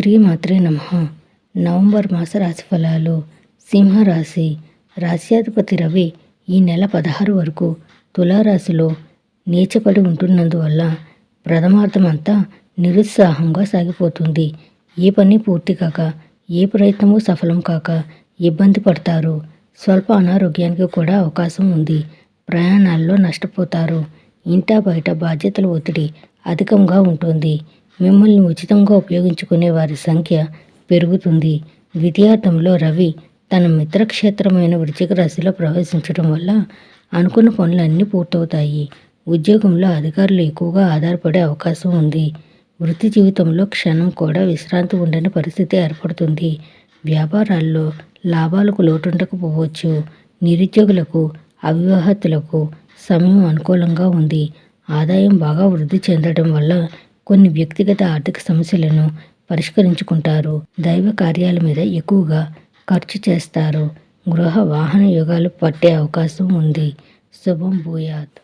శ్రీమాత్రే నమ. నవంబర్ మాస రాశిఫలాలు. సింహరాశి. రాశ్యాధిపతి రవి ఈ నెల పదహారు వరకు తులారాశిలో నీచపడి ఉంటున్నందువల్ల ప్రథమార్థమంతా నిరుత్సాహంగా సాగిపోతుంది. ఏ పని పూర్తి కాక ఏ ప్రయత్నము సఫలం కాక ఇబ్బంది పడతారు. స్వల్ప అనారోగ్యానికి కూడా అవకాశం ఉంది. ప్రయాణాల్లో నష్టపోతారు. ఇంటా బయట బాధ్యతల ఒత్తిడి అధికంగా ఉంటుంది. మిమ్మల్ని ఉచితంగా ఉపయోగించుకునే వారి సంఖ్య పెరుగుతుంది. ద్వితీయార్థంలో రవి తన మిత్రక్షేత్రమైన వృశ్చిక రాశిలో ప్రవేశించడం వల్ల అనుకున్న పనులన్నీ పూర్తవుతాయి. ఉద్యోగంలో అధికారులు ఎక్కువగా ఆధారపడే అవకాశం ఉంది. వృత్తి జీవితంలో క్షణం కూడా విశ్రాంతి ఉండని పరిస్థితి ఏర్పడుతుంది. వ్యాపారాల్లో లాభాలకు లోటుండకపోవచ్చు. నిరుద్యోగులకు అవివాహతులకు సమయం అనుకూలంగా ఉంది. ఆదాయం బాగా వృద్ధి చెందడం వల్ల కొన్ని వ్యక్తిగత ఆర్థిక సమస్యలను పరిష్కరించుకుంటారు. దైవ కార్యాల మీద ఎక్కువగా ఖర్చు చేస్తారు. గృహ వాహన యోగాలు పట్టే అవకాశం ఉంది. శుభం భూయాత్.